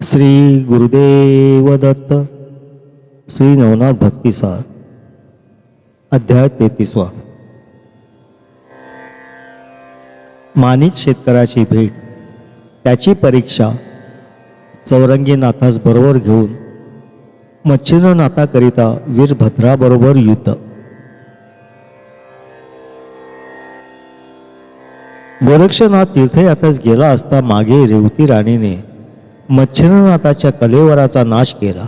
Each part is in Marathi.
श्री गुरुदेव दत्त श्री नवनाथ भक्तिसार अध्याय तेहतीसवा. माणिक शेतकऱ्याची भेट त्याची परीक्षा चौरंगीनाथास बरोबर घेऊन मच्छिंद्रनाथाकरिता वीरभद्राबरोबर युद्ध. गोरक्षनाथ तीर्थयात्रेस गेला असता मागे रेवती राणीने मच्छरनाथाच्या कलेवराचा नाश केला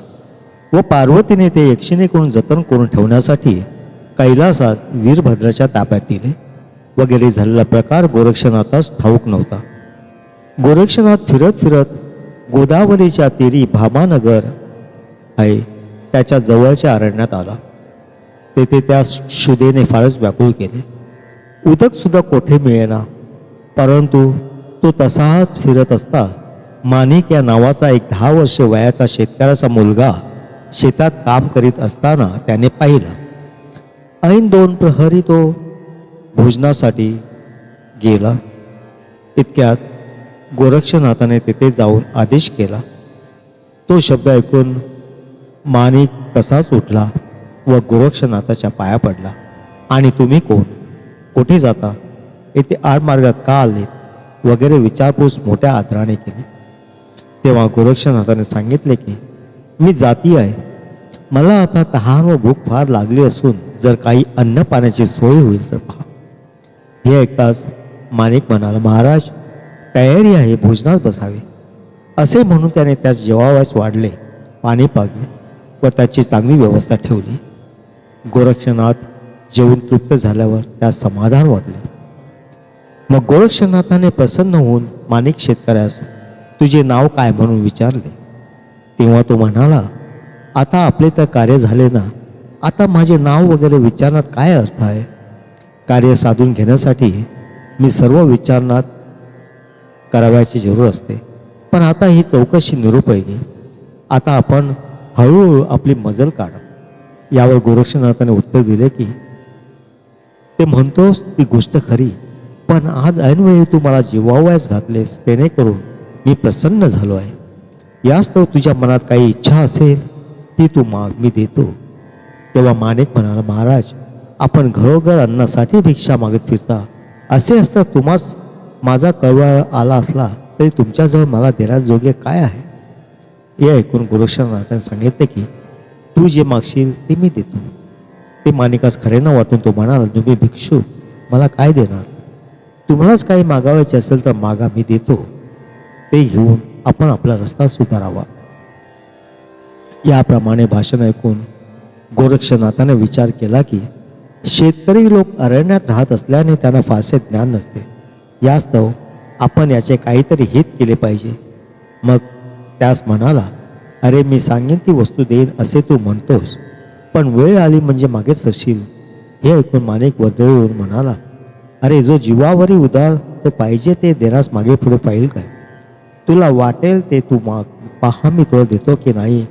व पार्वतीने ते यक्षिणेकडून जतन करून ठेवण्यासाठी कैलासास वीरभद्राच्या ताब्यात दिले. वगैरे झालेला प्रकार गोरक्षनाथास ठाऊक नव्हता. गोरक्षनाथ फिरत फिरत गोदावरीच्या तीरी भामानगर आहे त्याच्या जवळच्या अरण्यात आला. तेथे त्या शुदेने फारच व्याकुळ केले. उदकसुद्धा कोठे मिळेना परंतु तो तसाच फिरत असता माणिक या नावाचा एक दहा वर्ष वयाचा शेतकऱ्याचा मुलगा शेतात काम करीत असताना त्याने पाहिलं. ऐन दोन प्रहरी तो भोजनासाठी गेला. इतक्यात गोरक्षनाथाने तेथे जाऊन आदेश केला. तो शब्द ऐकून माणिक तसाच उठला व गोरक्षनाथाच्या पाया पडला. आणि तुम्ही कोण? कुठे जाता? येथे आडमार्गात का आलेत? वगैरे विचारपूस मोठ्या आदराने केली. तेव्हा गोरक्षनाथाने सांगितले की मी जाती आहे. मला आता तहान व भूक फार लागली असून जर काही अन्न पाण्याची सोय होईल तर पहा हे ऐकताच माणिक म्हणाला महाराज तयारी आहे भोजनात बसावे. असे म्हणून त्याने त्यास जेवावयास वाढले पाणी पाजले व त्याची चांगली व्यवस्था ठेवली. गोरक्षनाथ जेवून तृप्त झाल्यावर त्यास समाधान वाटले. मग गोरक्षनाथाने प्रसन्न होऊन माणिक शेतकऱ्यास तुझे नाव काय म्हणून विचारले? तेव्हा तो म्हणाला आता आपले तर कार्य झाले ना आता माझे नाव वगैरे विचारण्यात काय अर्थ आहे? कार्य साधून घेण्यासाठी मी सर्व विचारणात करावयाची जरूर असते. पण आता ही चौकशी निरुपयोगी. आता आपण हळूहळू आपली मजल काढा. यावर गोरक्षनाथाने उत्तर दिले की ते म्हणतोस ती गोष्ट खरी पण आज ऐनवेळी तू मला जीवावयास घातलेस तेने करून मी प्रसन्न झालो आहे. यास्तव तुझ्या मनात काही इच्छा असेल ती तू माग मी देतो. तेव्हा माणिक म्हणाला महाराज आपण घरोघर अन्नासाठी भिक्षा मागत फिरता. असे असता तुम्हास माझा कळवळ आला असला तरी तुमच्याजवळ मला देण्याजोगे काय आहे? हे ऐकून गोरक्षनाथाने सांगितले की तू जे मागशील ते मी देतो. ते माणिकास खरे न वाटून तो म्हणाला तुम्ही भिक्षू मला काय देणार? तुम्हालाच काही मागावायचे असेल तर मागा मी देतो. ते घेऊन आपण आपला रस्ता सुधारावा. याप्रमाणे भाषण ऐकून गोरक्षनाथाने विचार केला की शेतकरी लोक अरण्यात राहत असल्याने त्यांना फारसे ज्ञान नसते. यास्तव आपण याचे काहीतरी हित केले पाहिजे. मग त्यास म्हणाला अरे मी सांगेन ती वस्तू देईन असे तू म्हणतोस. पण वेळ आली म्हणजे मागेच सरशील. हे ऐकून माणिक वर्दळीवरून म्हणाला अरे जो जीवावरी उदार तो पाहिजे ते देण्यास मागे पुढे पाहिल काय? तुला वाटेल ते तू माग पहा मी तुला देतो की नाही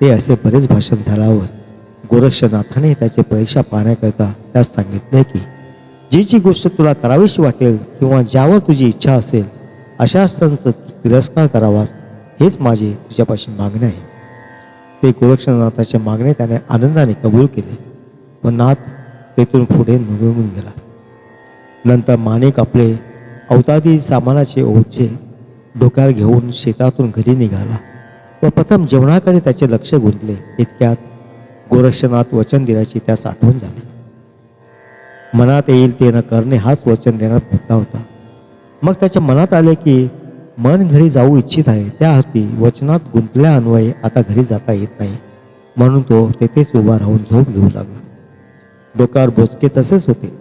ते असे बरेच भाषण झाल्यावर गोरक्षनाथाने त्याची परीक्षा पाहण्याकरिता त्यास सांगितले की जी जी गोष्ट तुला करावीशी वाटेल किंवा ज्यावर तुझी इच्छा असेल अशा संच तिरस्कार करावास हेच माझे तुझ्यापाशी मागणे आहे. ते गोरक्षनाथाचे मागणे त्याने आनंदाने कबूल केले. व नाथ तेथून पुढे निघून गेला. नंतर माणिक आपले अवतादी सामानाचे ओझे डोक्यावर घेऊन शेतातून घरी निघाला. व प्रथम जेवणाकडे त्याचे लक्ष गुंतले. इतक्यात गोरक्षनाथ वचन दिल्याची त्यास आठवण झाली. मनात येईल ते न करणे हाच वचन देण्यात मुद्दा होता. मग त्याच्या मनात आले की मन घरी जाऊ इच्छित आहे. त्या अर्थी वचनात गुंतल्या अन्वये आता घरी जाता येत नाही. म्हणून तो तेथेच उभा राहून झोप घेऊ लागला. डोक्यावर बोचके तसेच होते.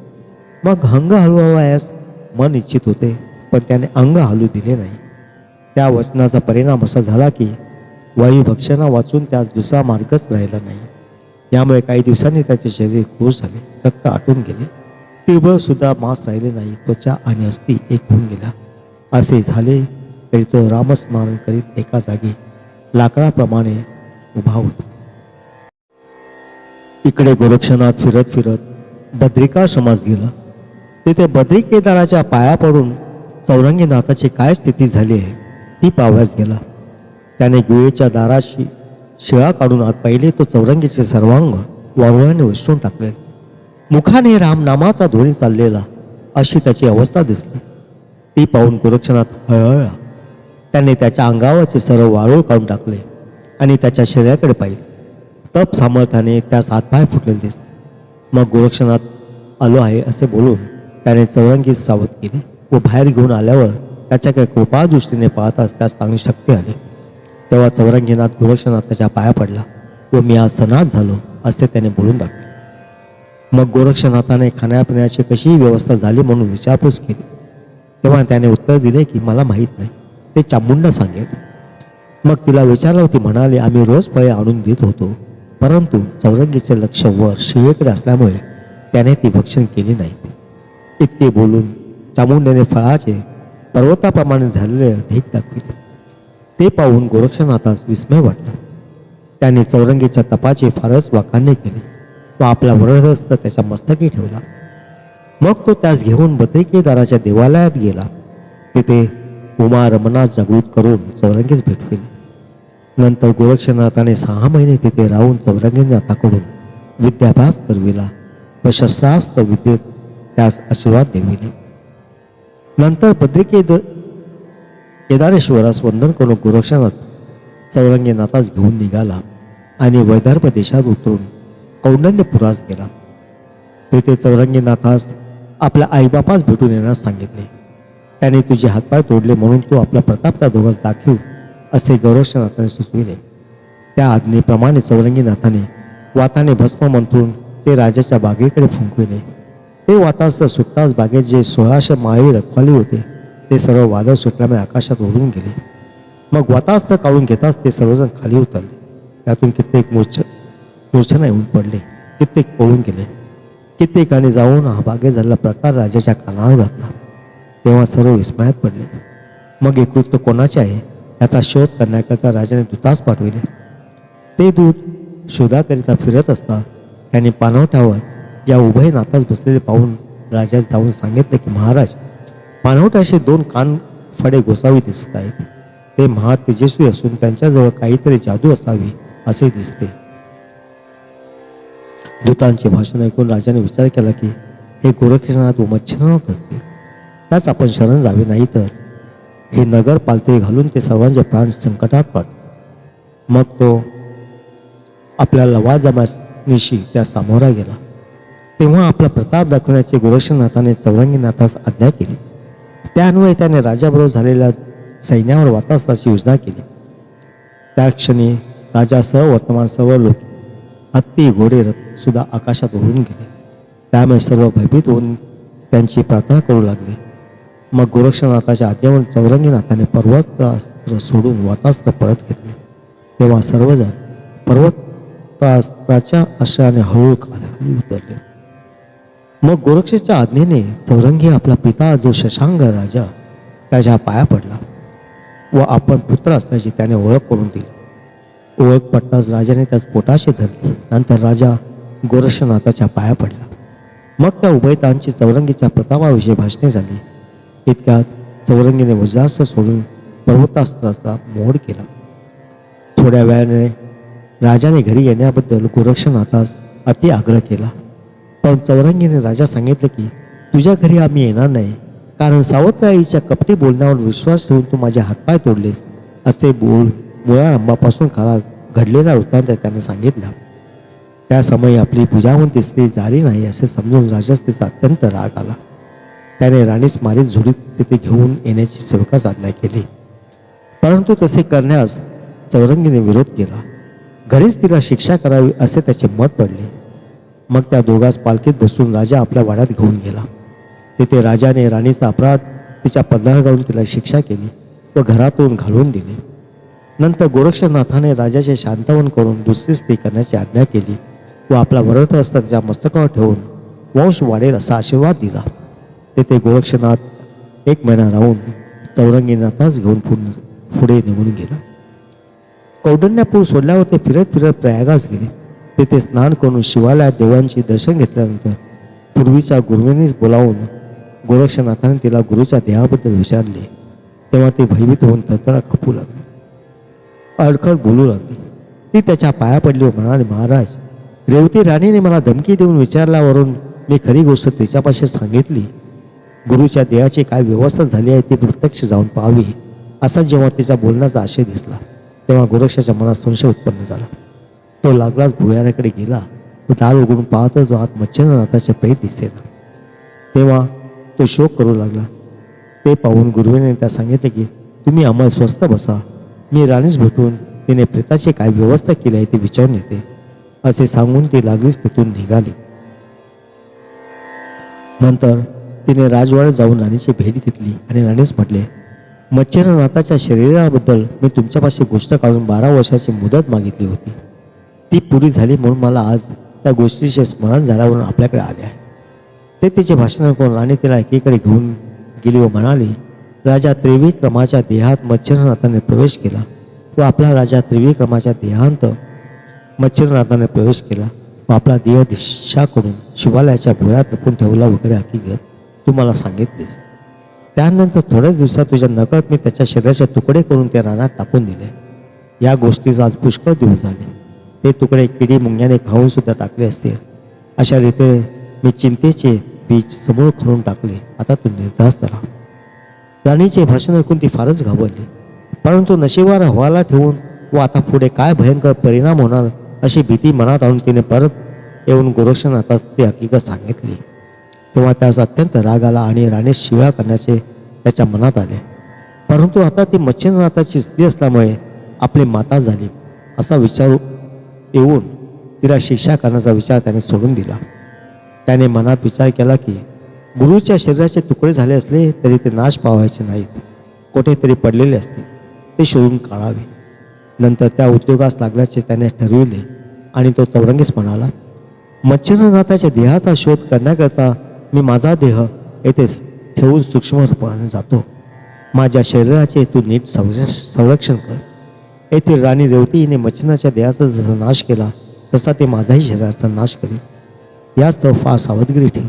मग अंग हलवावयास मन इच्छित होते पण त्याने अंग हलू दिले नाही. त्या वचनाचा परिणाम असा झाला की वायुभक्षणा वाचून त्यास दुसरा मार्गच राहिला नाही. यामुळे काही दिवसांनी त्याचे शरीर क्रूर झाले रक्त आटून गेले. तिळबळ सुद्धा मांस राहिले नाही त्वचा आणि अस्थि एक होऊन गेला. असे झाले तरी तो रामस्मरण करीत एका जागी लाकडाप्रमाणे उभा होता. इकडे गोरक्षनाथ फिरत फिरत बद्रिकाश्रमास गेला. तेथे बद्रिकेदाराच्या पाया पडून चौरंगीनाथाची काय स्थिती झाली आहे? ती पाव्यास गेला? त्याने गुहेच्या दाराशी शिळा काढून आत पाहिले तो चौरंगीचे सर्वांग वारुळाने विसरून टाकले. मुखाने रामनामाचा ध्वनी चाललेला अशी त्याची अवस्था दिसली. ती पाहून गोरक्षनाथ हळहळला. त्याने त्याच्या अंगावरचे सर्व वारूळ काढून टाकले आणि त्याच्या शरीराकडे पाहिले. तप सामर्थ्याने त्यास हातपाय फुटलेले दिसले. मग गोरक्षणात आलो आहे असे बोलून त्याने चौरंगीस सावध केले व बाहेर घेऊन आल्यावर त्याच्या काही कृपा दृष्टीने पाहताच त्यास चांगली शक्ती आली. तेव्हा चौरंगीनाथ गोरक्षनाथाच्या पाया पडला व मी आज सनाथ झालो असे त्याने बोलून दाखवले. मग गोरक्षनाथाने खाण्यापिण्याची कशी व्यवस्था झाली म्हणून विचारपूस केली. तेव्हा त्याने उत्तर दिले की मला माहीत नाही. ते चामुंडा सांगेल. मग तिला विचारलं होती म्हणाले आम्ही रोज फळे आणून देत होतो परंतु चौरंगीचे लक्ष वर शिवेकडे असल्यामुळे त्याने ती भक्षण केली नाही. इतके बोलून चामुंडेने फळाचे पर्वताप्रमाणे झालेले ढीक दाखविले ते पाहून गोरक्षनाथास विस्मय वाटला. त्याने चौरंगीच्या तपाची फारच वाखाणणी केले. व आपला वरदहस्त त्याच्या मस्तकी ठेवला. मग तो त्यास घेऊन बद्रिकेदाराच्या देवालयात गेला. तिथे उमा रमणास जागृत करून चौरंगीस भेटविले नंतर गोरक्षनाथाने सहा महिने तिथे राहून चौरंगीनाथाकडून विद्याभ्यास करविला. व शस्त्रास्त्र विद्येत त्यास आशीर्वाद देविले. नंतर बद्रिकेद केदारेश्वरास वंदन करून गोरक्षनाथ चौरंगीनाथास घेऊन निघाला आणि वैदर्भ देशात उतरून कौंडण्यपुरास गेला तेथे चौरंगीनाथास आपल्या आईबापास भेटून येण्यास सांगितले. त्याने तुझे हातपाय तोडले म्हणून तू आपला प्रताप त्या दोघांस दाखव असे गौरक्षनाथाने सुचविले. त्या आज्ञेप्रमाणे चौरंगीनाथाने वाताने भस्म मंत्रून ते राजाच्या बागेकडे फुंकविले. ते वातास सुटताच बागेत जे सोळाशे माळी रखवाली होते ते सर्व वादळ सुटल्यामुळे आकाशात उडून गेले. मग वातास्त्र काढून घेताच ते सर्वजण खाली उतरले. त्यातून कित्येक मूर्छ मूर्छना येऊन पडले कित्येक पळून गेले. कित्येकाने जाऊन हा बागे झालेला प्रकार राजाच्या कानावर घातला. तेव्हा सर्व विस्मयात पडले. मग हे कृत्य कोणाचे आहे? याचा शोध करण्याकरता राजाने दूतास पाठविले. ते दूत शोधाकरिता फिरत असता त्यांनी पानवठावर या उभय नातास बसलेले पाहून राजास जाऊन सांगितले की महाराज पानवटाशी दोन कान फडे गोसावी दिसत आहेत. ते महा तेजस्वी असून त्यांच्याजवळ काहीतरी जादू असावी असे दिसते. दूतांचे भाषण ऐकून राजाने विचार केला की हे गोरक्षनाथ व मच्छरनाथ असतील त्याच आपण शरण जावे नाही तर हे नगर पालते घालून ते सर्वांचे प्राण संकटात पड. मग तो आपल्या लवाजमानिशी त्या सामोरा गेला. तेव्हा आपला प्रताप दाखवण्याची गोरक्षनाथाने चौरंगीनाथास आज्ञा केली. त्यान्वये त्याने राजाबरोबर झालेल्या सैन्यावर वातास्ताची योजना केली. त्या क्षणी राजासह वर्तमान सर्व लोक हत्ती घोडे रथ सुद्धा आकाशात उडून गेले. त्यामुळे सर्व भयभीत होऊन त्यांची प्रार्थना करू लागले. मग गोरक्षनाथाच्या आज्ञेवर चौरंगीनाथाने पर्वतास्त्र सोडून वातास्त्र परत घेतले. तेव्हा सर्वजण पर्वतास्त्राच्या आश्रयाने हळूहळू खाली उतरले. मग गोरक्षेच्या आज्ञेने चौरंगी आपला पिता जो शशांक राजा त्याच्या पाया पडला व आपण पुत्र असल्याची त्याने ओळख करून दिली. ओळख पटताच राजाने त्यास पोटाशी धरले. नंतर राजा गोरक्षनाथाच्या पाया पडला. मग त्या उभयतांची चौरंगीच्या प्रतापाविषयी भाषणे झाली. इतक्यात चौरंगीने वज्रास्त्र सोडून पर्वतास्त्राचा मोड केला. थोड्या वेळाने राजाने घरी येण्याबद्दल गोरक्षनाथास अति आग्रह केला. पण चौरंगीने राजा सांगितले की तुझ्या घरी आम्ही येणार नाही कारण सावत्राईच्या कपटी बोलण्यावर विश्वास ठेवून तू माझे हातपाय तोडलेस. असे बोल मुळा अंबापासून खरा घडलेला वृत्तांत त्याने सांगितला. त्या समयी आपली पूजावंती स्त्री जारी नाही असे समजून राजास तिचा अत्यंत राग आला. त्याने राणीस मारीत झुडीत तिथे घेऊन येण्याची सेवका साधना केली. परंतु तसे करण्यास चौरंगीने विरोध केला. घरीच तिला शिक्षा करावी असे त्याचे मत पडले. मग त्या दोघांस पालखीत बसून राजा आपल्या वाड्यात घेऊन गेला. तेथे राजाने राणीचा अपराध तिच्या पदरावर घालून तिला शिक्षा केली व घरातून घालवून दिले. नंतर गोरक्षनाथाने राजाचे शांतवन करून दुसरी स्त्री करण्याची आज्ञा केली व आपला वरद असता त्याच्या मस्तकावर ठेवून वंश वाढेल असा आशीर्वाद दिला. तेथे गोरक्षनाथ एक महिना राहून चौरंगीनाथास घेऊन पुढ पुढे निघून गेला. कौडण्यापूर सोडल्यावर ते फिरत फिरत प्रयागास गेले. तेथे स्नान करून शिवालयात देवांचे दर्शन घेतल्यानंतर पूर्वीच्या गुरुवेनीस बोलावून गोरक्षनाथाने तिला गुरुच्या देहाबद्दल विचारले. तेव्हा ते भयभीत होऊन तत्रा खपू लागले. अडखळ बोलू लागली. ती त्याच्या पाया पडली व म्हणाले महाराज रेवती राणीने मला धमकी देऊन विचारल्यावरून मी खरी गोष्ट तिच्यापाशी सांगितली. गुरुच्या देहाची काय व्यवस्था झाली आहे ती प्रत्यक्ष जाऊन पाहावी. असा जेव्हा तिच्या बोलण्याचा आशय दिसला तेव्हा गोरक्षाच्या मनात संशय उत्पन्न झाला. तो लागलाच भुयाराकडे गेला. व दार उघडून पाहतो तो आत मच्छिंद्रनाथाचे पैत दिसेना तेव्हा तो शोक करू लागला. ते पाहून गुरुवेने त्या सांगितले की तुम्ही आम्हाला स्वस्त बसा. मी राणीस भेटून तिने प्रेताची काय व्यवस्था केली आहे ते विचारून येते. असे सांगून ती लागलीच तिथून निघाली. नंतर तिने राजवाड्यात जाऊन राणीची भेट घेतली आणि राणीस म्हटले मच्छरनाथाच्या शरीराबद्दल मी तुमच्यापाशी गोष्ट काढून बारा वर्षाची मुदत मागितली होती. ती पुरी झाली म्हणून मला आज त्या गोष्टीचे स्मरण झाल्यावरून आपल्याकडे आले आहे. ते तिचे भाषण करून राणी तिला एकीकडे घेऊन गेली व म्हणाली राजा त्रिविक्रमाच्या देहात मच्छरनाथाने प्रवेश केला व आपला राजा त्रिविक्रमाच्या देहांत मच्छरनाथाने प्रवेश केला व आपला देह दिशाकडून शिवालयाच्या भोऱ्यात लपून ठेवला वगैरे हकीकत तू मला सांगितलीस. त्यानंतर थोड्याच दिवसात तुझ्या नकळत मी त्याच्या शरीराचे तुकडे करून त्या रानात टाकून दिले. या गोष्टीचा आज पुष्कळ दिवस झाले. ते तुकडे किडी मुंग्याने खाऊन सुद्धा टाकले असतील. अशा रीतीने मी चिंतेचे बीज समोर खरून टाकले. आता तू निर्धास धरा. राणीचे भाषण ऐकून ती फारच घाबरली. परंतु नशिबावर हवाला ठेवून व आता पुढे काय भयंकर परिणाम होणार? अशी भीती मनात आणून तिने परत येऊन गोरक्षनाथास ती हकीकत सांगितली. तेव्हा त्यास अत्यंत राग आला आणि राणीस शिव्या करण्याचे त्याच्या मनात आले. परंतु आता ती मच्छिंद्रनाथाची स्त्री असल्यामुळे आपली माता झाली. असा विचार येऊन तिला शिक्षा करण्याचा विचार त्याने सोडून दिला. त्याने मनात विचार केला की गुरुच्या शरीराचे तुकडे झाले असले तरी ते नाश पावायचे नाहीत. कुठेतरी पडलेले असतील. ते शोधून काढावे. नंतर त्या उद्योगास लागल्याचे त्याने ठरविले आणि तो चौरंगीस म्हणाला मच्छिंद्रनाथाच्या देहाचा शोध करण्याकरता मी माझा देह येथेच ठेवून सूक्ष्म रूपाने जातो. माझ्या शरीराचे तू नीट संरक्षण कर. येथील राणी रेवती हिने मच्छनाच्या देहाचा जसा नाश केला तसा ते माझाही शरीराचा नाश करेल. यास्तव फार सावधगिरी ठेव.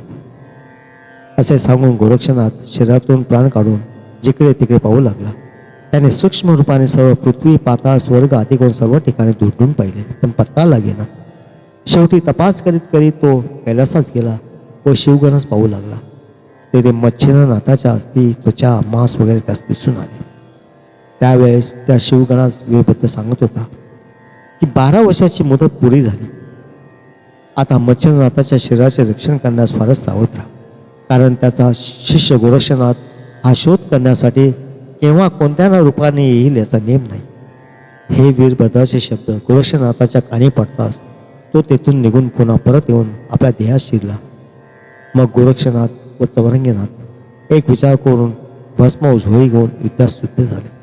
असे सांगून गोरक्षनाथ शरीरातून प्राण काढून जिकडे तिकडे पाहू लागला. त्याने सूक्ष्म रूपाने सर्व पृथ्वी पाताळ स्वर्ग आदी करून सर्व ठिकाणी दुरडून पाहिले पण पत्ता लागेना. शेवटी तपास करीत करीत तो कैलासाच गेला व शिवगणच पाहू लागला. तेथे मच्छिनाथाच्या अस्थि त्वचा मांस वगैरे त्यास दिसून आले. त्यावेळेस त्या शिवगणास वेळबद्दल सांगत होता की बारा वर्षाची मुदत पुरी झाली. आता मच्छिंद्रनाथाच्या शरीराचे रक्षण करण्यास फारच सावध राहा. कारण त्याचा शिष्य गोरक्षनाथ हा शोध करण्यासाठी केव्हा कोणत्या ना रूपाने येईल याचा नेम नाही. हे वीरभद्राचे शब्द गोरक्षनाथाच्या कानी पडताच तो तेथून निघून पुन्हा परत येऊन आपल्या देहात शिरला. मग गोरक्षनाथ व चौरंगीनाथ एक विचार करून भस्म झोळी घेऊन युद्धात सुद्ध झाले.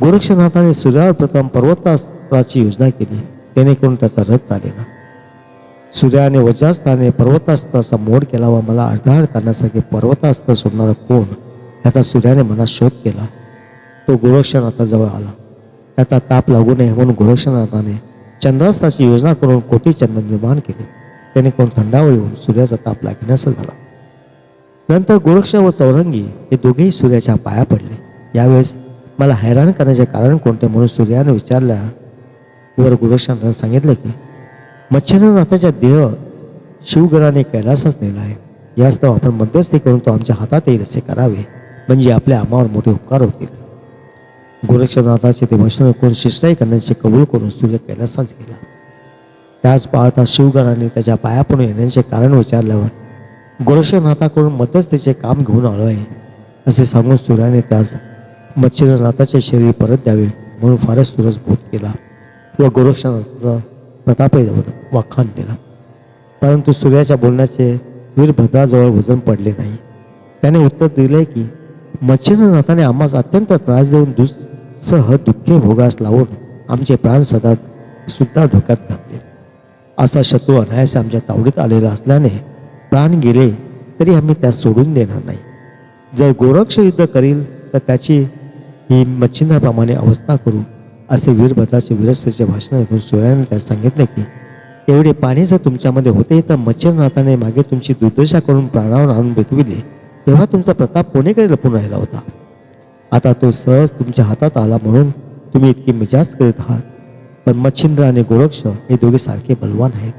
गोरक्षनाथाने सूर्यावर प्रथम पर्वतास्त्राची योजना केली. जेणेकरून त्याचा रथ चालेला सूर्याने वज्रास्त्राने पर्वतास्त्राचा मोड केला व मला अडधाळ करण्यासाठी पर्वतास्त्र सोडणारा कोण त्याचा सूर्याने मला शोध केला. तो गोरक्षनाथाजवळ आला. त्याचा ताप लागू नये म्हणून गोरक्षनाथाने चंद्रास्त्राची योजना करून कोटी चंद्र निर्माण केले? त्याने कोण थंडावळ येऊन सूर्याचा ताप लागण्याचा झाला. नंतर गोरक्ष व चौरंगी हे दोघेही सूर्याच्या पाया पडले. यावेळेस मला हैराण करण्याचे कारण कोणते म्हणून सूर्याने विचारल्यावर गोरक्षनाथाने सांगितलं की मच्छिंद्रनाथाच्या देह शिवगणाने कैलासच नेला आहे. यास्तव आपण मध्यस्थी करून तो आमच्या हातात येईल असे करावे म्हणजे आपल्या आमावर मोठे उपकार होतील. गोरक्षनाथाचे ते भाषण ऐकून शिष्टाई करण्याचे कबूल करून सूर्य कैलासाच गेला. त्याच पाहता शिवगणाने त्याच्या पायापणून येण्याचे कारण विचारल्यावर गोरक्षनाथाकडून मध्यस्थीचे काम घेऊन आलो आहे असे सांगून सूर्याने त्यास मच्छिंद्रनाथाचे शरीर परत द्यावे म्हणून फारच सुरस बोध केला. व गोरक्षनाथाचा प्रतापही वाखाण केला. परंतु सूर्याच्या बोलण्याचे वीरभद्राजवळ वजन पडले नाही. त्याने उत्तर दिले की मच्छिंद्रनाथाने आम्हाला अत्यंत त्रास देऊन दुस्सह दुःखे भोगास लावून आमचे प्राण सदा सुद्धा धोक्यात घातले. असा शत्रू अनायासे आमच्या तावडीत आलेला असल्याने प्राण गेले तरी आम्ही त्यास सोडून देणार नाही. जर गोरक्ष युद्ध करील तर त्याची ही मच्छिंद्राप्रमाणे अवस्था करू असे वीरभद्राचे वीरस्थेचे भाषण ऐकून सूर्याने त्यास सांगितले की एवढे पाणी जर तुमच्यामध्ये होते तर मच्छिंद्रनाथाने मागे तुमची दुर्दशा करून प्राणावर आणून बेतविले तेव्हा तुमचा प्रताप कोणीकडे लपून राहिला होता? आता तो सहज तुमच्या हातात आला म्हणून तुम्ही इतकी मिजाज करीत आहात. पण मच्छिंद्र आणि गोरक्ष हे दोघे सारखे बलवान आहेत.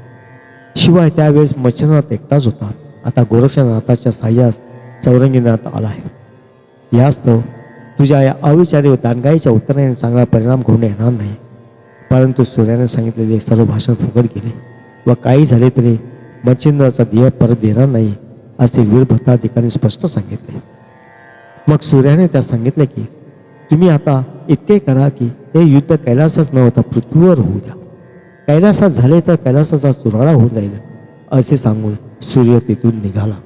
शिवाय त्यावेळेस मच्छिंद्रनाथ एकटाच होता. आता गोरक्षनाथाच्या साह्यास चौरंगीनाथ आला आहे. यास्तव तुझ्या या अविचारी व दानगाईच्या उत्तराने चांगला परिणाम घडून येणार नाही. परंतु सूर्याने सांगितलेले सर्व भाषण फुकट गेले व काही झाले तरी मच्छिंद्राचा ध्येय परत देणार नाही असे वीरभद्राधिकाने स्पष्ट सांगितले. मग सूर्याने त्या सांगितले की तुम्ही आता इतके करा की हे युद्ध कैलासच न होता पृथ्वीवर होऊ द्या. कैलासात झाले तर कैलासाचा सुराळा होऊन जाईल असे सांगून सूर्य तिथून निघाला.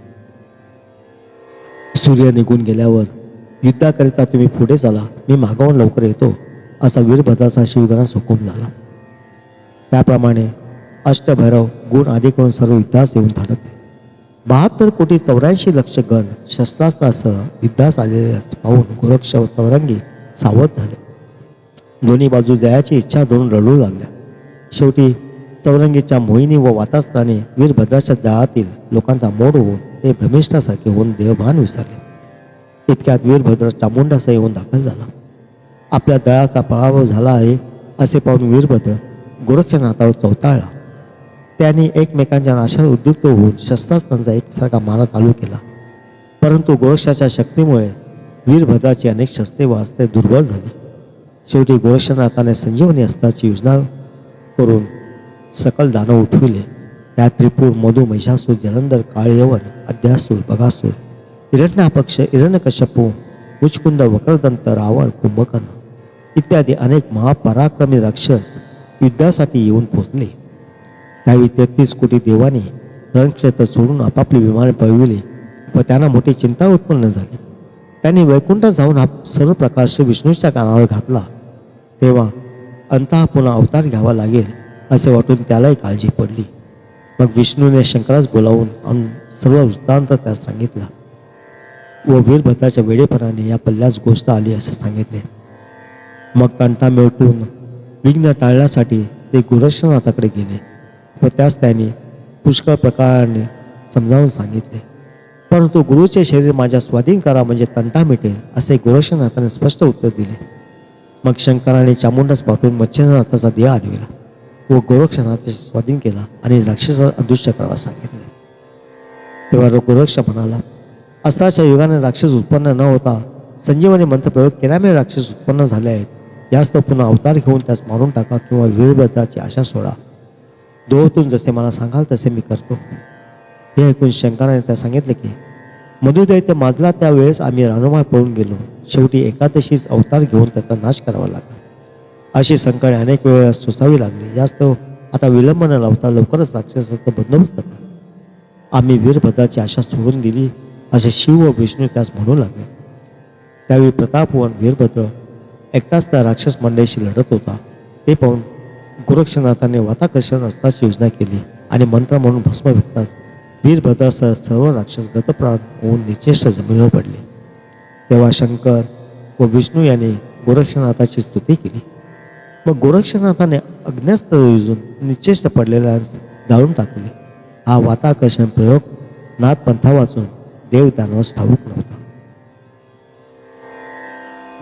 सूर्य निघून गेल्यावर युद्धाकरिता तुम्ही पुढे चला. मी मागावून लवकर येतो. असा वीरभद्राचा शिवगणास हुकूम झाला. त्याप्रमाणे अष्टभैरव गुण आदी करून सर्व युद्धास येऊन धडकले बहात्तर कोटी चौऱ्याऐंशी लक्ष गण शस्त्रास्त्रासह युद्धास आलेले पाहून गोरक्ष व चौरंगी सावध झाले. दोन्ही बाजू जयाची इच्छा धरून रडू लागल्या. शेवटी चौरंगीच्या मोहिनी व वातास्त्राने वीरभद्राच्या दळातील लोकांचा मोड होऊन ते भ्रमिष्ठासारखे होऊन देवभान विसरले. इतक्यात वीरभद्र चामुंडासह येऊन दाखल झाला. आपल्या दळाचा पराभव झाला आहे असे पाहून वीरभद्र गोरक्षनाथावर चौताळला. त्यांनी एकमेकांच्या नाशात उद्युक्त होऊन शस्त्रास्त्रांचा एकसारखा मारा चालू केला. परंतु गोरक्षाच्या शक्तीमुळे वीरभद्राची अनेक शस्त्रे व दुर्बल झाली. शेवटी गोरक्षनाथाने संजीवनी अस्त्राची योजना करून सकल दानव उठविले. त्यात त्रिपूर मधु महिषासूर जलंधर काळयवन अध्यासूर बगासूर हिरण्यापक्ष हिरण्यकश्यपू मुचकुंद वक्रदंत रावण कुंभकर्ण इत्यादी अनेक महापराक्रमी राक्षस युद्धासाठी येऊन पोचले त्यावेळी तेहतीस कोटी देवाने रणक्षेत्र सोडून आपापली विमाने पळविली व त्यांना मोठी चिंता उत्पन्न झाली. त्यांनी वैकुंठ जाऊन हा सर्व प्रकारचे विष्णूच्या कानावर घातला. तेव्हा अंतः पुन्हा अवतार घ्यावा लागेल असे वाटून त्यालाही काळजी पडली. मग विष्णूने शंकरास बोलावून आणून सर्व वृत्तांत त्यास सांगितला. व वीरभद्राच्या वेळेपणाने या पल्ल्यास गोष्ट आली असे सांगितले. मग तंटा मिळटून विघ्न टाळण्यासाठी ते गुरक्षनाथाकडे गेले व त्यास त्यांनी पुष्कळ प्रकाराने समजावून सांगितले. परंतु गुरुचे शरीर माझ्या स्वाधीन करा म्हणजे तंटा मिटेल असे गुरक्षनाथाने स्पष्ट उत्तर दिले. मग शंकराने चामुंडास पाठवून मच्छिंद्रनाथाचा देह आणविला व गोरक्षनाथाचे स्वाधीन केला आणि राक्षसा अदृश्य करावा सांगितले. तेव्हा गोरक्ष म्हणाला अस्ताच्या युगाने राक्षस उत्पन्न न होता संजीवनी मंत्रप्रयोग केल्यामुळे राक्षस उत्पन्न झाले आहेत. यास्त पुन्हा अवतार घेऊन त्यास मारून टाका किंवा वीरभद्राची आशा सोडा. दोहतून जसे मला सांगाल तसे मी करतो. हे ऐकून शंकराने त्या सांगितले की मधुदैत्य माजला त्यावेळेस आम्ही रानुमा पळून गेलो. शेवटी एकादशीच अवतार घेऊन त्याचा नाश करावा लागला. अशी संकटे अनेक वेळेस सोसावी लागली. यास्तव आता विलंब न लावता लवकरच राक्षसाचा बंदोबस्त कर. आम्ही वीरभद्राची आशा सोडून दिली. असे शिव व विष्णू त्यास म्हणू लागले. त्यावेळी प्रतापवन वीरभद्र एकटाच त्या राक्षस मंडळीशी लढत होता. ते पाहून गोरक्षनाथाने वाताकर्षण असताची योजना केली आणि मंत्र म्हणून भस्म भेटताच वीरभद्रासह सर्व राक्षस गतप्राण होऊन निचेष्ट जमिनीवर पडले. तेव्हा शंकर व विष्णू यांनी गोरक्षनाथाची स्तुती केली. मग गोरक्षनाथाने अग्न्यस्त्र युजून निचेष्ट पडलेल्या जाळून टाकले. हा वाताकर्षण प्रयोग नाथपंथा वाचून देव त्यांना ठाऊक नव्हता.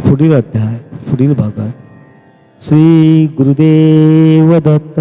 पुढील अध्याय पुढील भागात श्री गुरुदेव दत्त